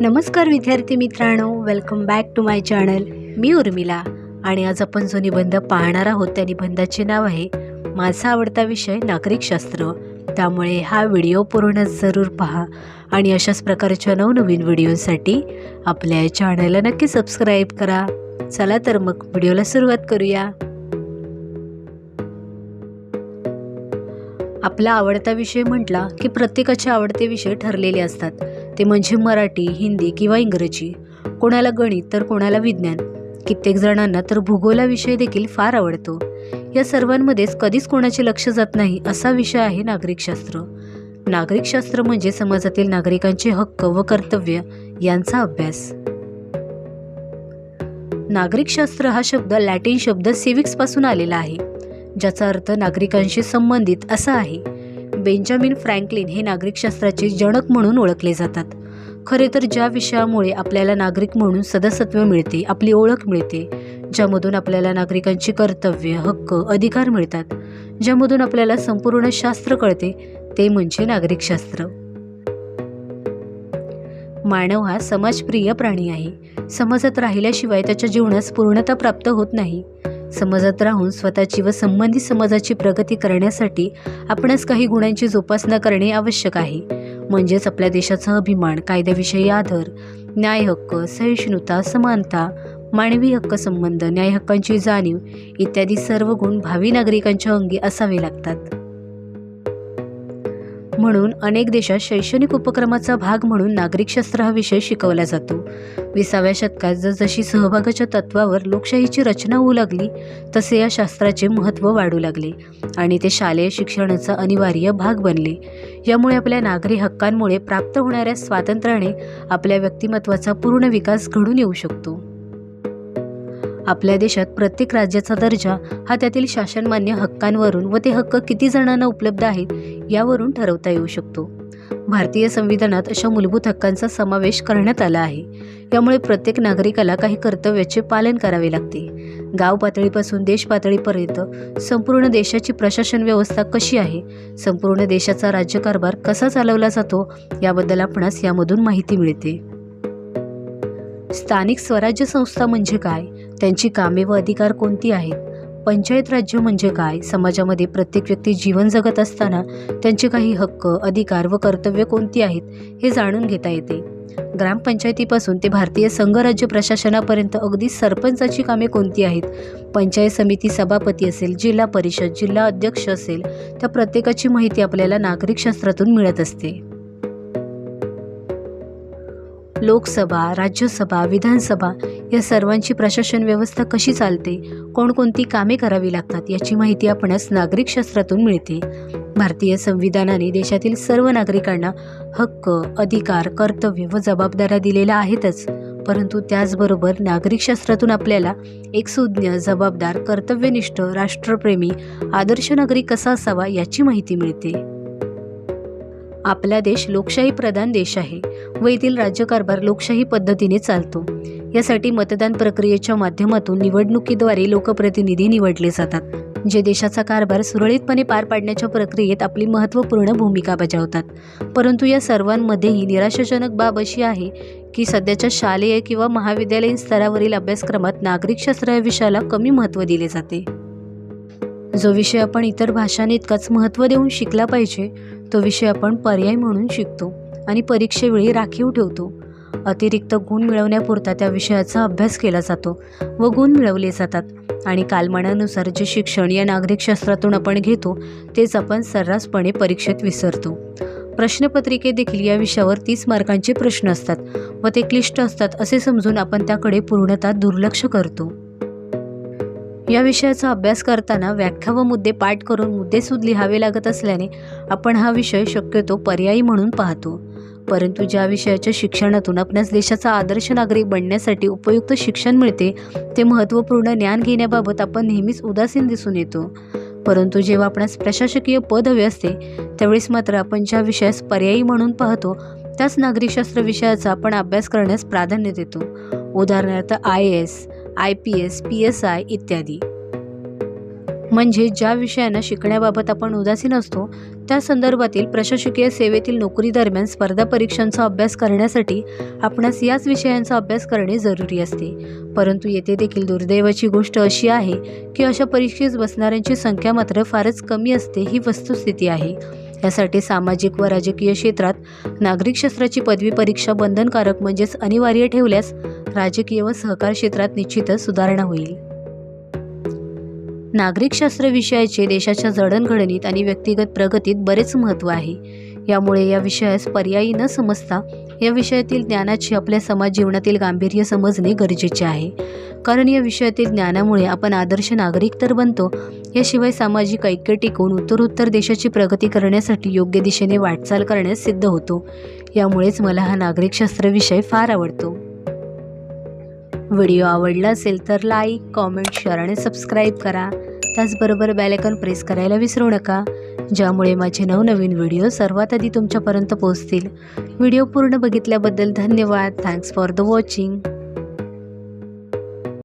नमस्कार विद्यार्थी मित्रांनो welcome back to my channel मी उर्मिला आणि आज आपण जो निबंध पाहणार आहोत त्या निबंधाचे नाव आहे माझा आवडता विषय नागरिकशास्त्र त्यामुळे हा व्हिडिओ पूर्ण जरूर पहा आणि अशाच प्रकारच्या नवनवीन व्हिडिओसाठी आपल्या चॅनलला नक्की सबस्क्राईब करा. चला तर मग व्हिडिओला सुरुवात करूया. आपला आवडता विषय म्हटला की प्रत्येकाचे आवडते विषय ठरलेले असतात. ते म्हणजे मराठी हिंदी किंवा इंग्रजी. कोणाला गणित तर कोणाला विज्ञान. कित्येक जणांना तर भूगोलाविषय देखील फार आवडतो. या सर्वांमध्येच कधीच कोणाचे लक्ष जात नाही असा विषय आहे नागरिकशास्त्र. नागरिकशास्त्र म्हणजे समाजातील नागरिकांचे हक्क व कर्तव्य यांचा अभ्यास. नागरिकशास्त्र हा शब्द लॅटिन शब्द सिविक्सपासून आलेला आहे ज्याचा अर्थ नागरिकांशी संबंधित असा आहे. बेंजामिन फ्रँकलिन हे नागरिकशास्त्राचे जनक म्हणून ओळखले जातात. खरे तर ज्या विषयामुळे आपल्याला नागरिक म्हणून सदस्यत्व मिळते आपली ओळख मिळते ज्यामधून आपल्याला नागरिकांची कर्तव्य हक्क अधिकार मिळतात ज्यामधून आपल्याला संपूर्ण शास्त्र कळते ते म्हणजे नागरिकशास्त्र. मानव हा समाजप्रिय प्राणी आहे. समाजात राहिल्याशिवाय त्याच्या जीवनास पूर्णता प्राप्त होत नाही. समाजात राहून स्वतःची व संबंधित समाजाची प्रगती करण्यासाठी आपणच काही गुणांची जोपासना करणे आवश्यक आहे. म्हणजेच आपल्या देशाचा अभिमान कायद्याविषयी आदर न्याय हक्क सहिष्णुता समानता मानवी हक्क संबंध न्याय हक्कांची जाणीव इत्यादी सर्व गुण भावी नागरिकांच्या अंगी असावे लागतात. म्हणून अनेक देशात शैक्षणिक उपक्रमाचा भाग म्हणून नागरिकशास्त्र हा विषय शिकवला जातो. विसाव्या शतकात जसजशी सहभागाच्या तत्वावर लोकशाहीची रचना होऊ लागली तसे या शास्त्राचे महत्त्व वाढू लागले आणि ते शालेय शिक्षणाचा अनिवार्य भाग बनले. यामुळे आपल्या नागरी हक्कांमुळे प्राप्त होणाऱ्या स्वातंत्र्याने आपल्या व्यक्तिमत्वाचा पूर्ण विकास घडून येऊ शकतो. आपल्या देशात प्रत्येक राज्याचा दर्जा हा त्यातील शासनमान्य हक्कांवरून व ते हक्क किती जणांना उपलब्ध आहेत यावरून ठरवता येऊ शकतो. भारतीय संविधानात अशा मूलभूत हक्कांचा समावेश करण्यात आला आहे. यामुळे प्रत्येक नागरिकाला काही कर्तव्याचे पालन करावे लागते. गाव पातळीपासून देश पातळीपर्यंत संपूर्ण देशाची प्रशासन व्यवस्था कशी आहे? संपूर्ण देशाचा राज्यकारभार कसा चालवला जातो? याबद्दल आपणास यामधून माहिती मिळते. स्थानिक स्वराज्य संस्था म्हणजे काय? त्यांची कामे व अधिकार कोणती आहेत? पंचायत राज्य म्हणजे काय? समाजामध्ये प्रत्येक व्यक्ती जीवन जगत असताना त्यांचे काही हक्क अधिकार व कर्तव्य कोणती आहेत हे जाणून घेता येते. ग्रामपंचायतीपासून ते भारतीय संघराज्य प्रशासनापर्यंत अगदी सरपंचाची कामे कोणती आहेत? पंचायत समिती सभापती असेल जिल्हा परिषद जिल्हा अध्यक्ष असेल त्या प्रत्येकाची माहिती आपल्याला नागरिकशास्त्रातून मिळत असते. लोकसभा राज्यसभा विधानसभा या सर्वांची प्रशासन व्यवस्था कशी चालते? कोणकोणती कामे करावी लागतात? याची माहिती आपणास नागरिकशास्त्रातून मिळते. भारतीय संविधानाने देशातील सर्व नागरिकांना हक्क अधिकार कर्तव्य व जबाबदाऱ्या दिलेल्या आहेतच. परंतु त्याचबरोबर नागरिकशास्त्रातून आपल्याला एक सुज्ञ जबाबदार कर्तव्यनिष्ठ राष्ट्रप्रेमी आदर्श नागरिक कसा असावा याची माहिती मिळते. आपला देश लोकशाही प्रधान देश आहे. व येथील राज्यकारभार लोकशाही पद्धतीने चालतो. यासाठी मतदान प्रक्रियेच्या माध्यमातून निवडणुकीद्वारे लोकप्रतिनिधी निवडले जातात जे देशाचा कारभार सुरळीतपणे पार पाडण्याच्या प्रक्रियेत आपली महत्त्वपूर्ण भूमिका बजावतात. परंतु या सर्वांमध्येही निराशाजनक बाब अशी आहे की सध्याच्या शालेय किंवा महाविद्यालयीन स्तरावरील अभ्यासक्रमात नागरिकशास्त्र या विषयाला कमी महत्त्व दिले जाते. जो विषय आपण इतर भाषांनी इतकाच महत्त्व देऊन शिकला पाहिजे तो विषय आपण पर्याय म्हणून शिकतो आणि परीक्षेवेळी राखीव ठेवतो. अतिरिक्त गुण मिळवण्यापुरता त्या विषयाचा अभ्यास केला जातो व गुण मिळवले जातात आणि कालमानानुसार जे शिक्षण या नागरिकशास्त्रातून आपण घेतो तेच आपण सर्रासपणे परीक्षेत विसरतो. प्रश्नपत्रिके देखील या विषयावर तीस मार्कांचे प्रश्न असतात व ते क्लिष्ट असतात असे समजून आपण त्याकडे पूर्णतः दुर्लक्ष करतो. या विषयाचा अभ्यास करताना व्याख्या व मुद्दे पाठ करून मुद्देसूद लिहावे लागत असल्याने आपण हा विषय शक्यतो पर्यायी म्हणून पाहतो. परंतु ज्या विषयाच्या शिक्षणातून आपणास देशाचा आदर्श नागरिक बनण्यासाठी उपयुक्त शिक्षण मिळते ते महत्त्वपूर्ण ज्ञान घेण्याबाबत आपण नेहमीच उदासीन दिसून येतो. परंतु जेव्हा आपणास प्रशासकीय पद हवे असते त्यावेळेस मात्र आपण ज्या विषयास पर्यायी म्हणून पाहतो त्याच नागरिकशास्त्र विषयाचा आपण अभ्यास करण्यास प्राधान्य देतो. उदाहरणार्थ I S. I P S P S I इत्यादी. म्हणजे ज्या विषयांना शिकण्याबाबत आपण उदासीन असतो त्या संदर्भातील प्रशासकीय सेवेतील नोकरीदरम्यान स्पर्धा परीक्षांचा अभ्यास करण्यासाठी आपणास याच विषयांचा अभ्यास करणे जरुरी असते. परंतु येथे देखील दुर्दैवाची गोष्ट अशी आहे की अशा परीक्षेस बसणाऱ्यांची संख्या मात्र फारच कमी असते ही वस्तुस्थिती आहे. यासाठी सामाजिक व राजकीय क्षेत्रात नागरिकशास्त्राची पदवी परीक्षा बंधनकारक म्हणजेच अनिवार्य ठेवल्यास राजकीय व सहकार क्षेत्रात निश्चितच सुधारणा होईल. नागरिकशास्त्र विषयाचे देशाच्या जडणघडणीत आणि व्यक्तिगत प्रगतीत बरेच महत्त्व आहे. यामुळे या विषयास पर्यायी न समजता या विषयातील ज्ञानाची आपल्या समाज जीवनातील गांभीर्य समजणे गरजेचे आहे. कारण या विषयातील ज्ञानामुळे आपण आदर्श नागरिक तर बनतो याशिवाय सामाजिक ऐक्य टिकवून उत्तरोत्तर देशाची प्रगती करण्यासाठी योग्य दिशेने वाटचाल करण्यास सिद्ध होतो. यामुळेच मला हा नागरिकशास्त्र विषय फार आवडतो. व्हिडिओ आवडला असेल तर लाईक कॉमेंट शेअर आणि सबस्क्राईब करा. त्याचबरोबर बॅलेकन प्रेस करायला विसरू नका ज्यामुळे माझे नवनवीन व्हिडिओ सर्वात आधी तुमच्यापर्यंत पोहोचतील. व्हिडिओ पूर्ण बघितल्याबद्दल धन्यवाद. Thanks for the watching